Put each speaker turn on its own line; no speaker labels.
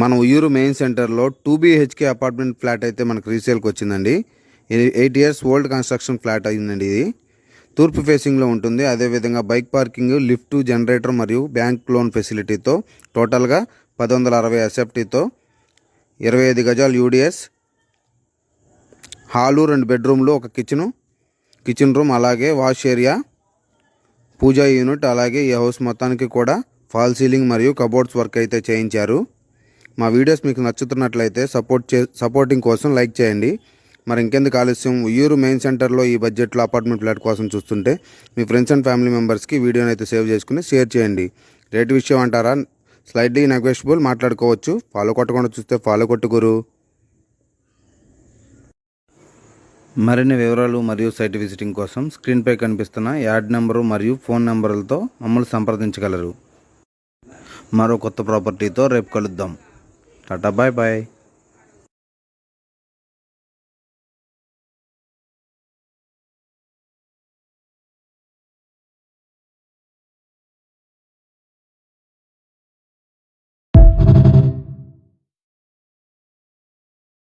మన ఉయ్యూరు మెయిన్ సెంటర్లో two BHK apartment flat అయితే మనకు రీసేల్కి వచ్చిందండి. ఇది eight years old construction flat అయిందండి ఇది. తూర్పు ఫేసింగ్లో ఉంటుంది. అదేవిధంగా బైక్ పార్కింగ్ లిఫ్ట్ జనరేటర్ మరియు బ్యాంక్ లోన్ ఫెసిలిటీతో టోటల్గా పది వందల అరవై ఎస్ఎఫ్టీతో ఇరవై ఐదు గజాలు యూడిఎస్ హాలు రెండు బెడ్రూమ్లు ఒక కిచెను కిచెన్ రూమ్ అలాగే వాష్ ఏరియా పూజా యూనిట్ అలాగే ఈ హౌస్ మొత్తానికి కూడా ఫాల్ సీలింగ్ మరియు కబోర్డ్స్ వర్క్ అయితే చేయించారు. మా వీడియోస్ మీకు నచ్చుతున్నట్లయితే సపోర్ట్ చే సపోర్టింగ్ కోసం లైక్ చేయండి. మరి ఇంకెందుకు ఆలస్యం? ఉయ్యూరు మెయిన్ సెంటర్లో ఈ బడ్జెట్లో అపార్ట్మెంట్ ఫ్లాట్ కోసం చూస్తుంటే మీ ఫ్రెండ్స్ అండ్ ఫ్యామిలీ మెంబర్స్కి వీడియోని అయితే సేవ్ చేసుకుని షేర్ చేయండి. రేట్ విషయం అంటారా? స్లైడ్లీ నెగోషియబుల్ మాట్లాడుకోవచ్చు. ఫాలో కొట్టకుండా చూస్తే ఫాలో కొట్టుకురు మరిన్ని వివరాలు మరియు సైట్ విజిటింగ్ కోసం స్క్రీన్పై కనిపిస్తున్న యాడ్ నెంబరు మరియు ఫోన్ నెంబర్లతో మమ్మల్ని సంప్రదించగలరు. మరో కొత్త ప్రాపర్టీతో రేపు కలుద్దాం. Tata bye bye.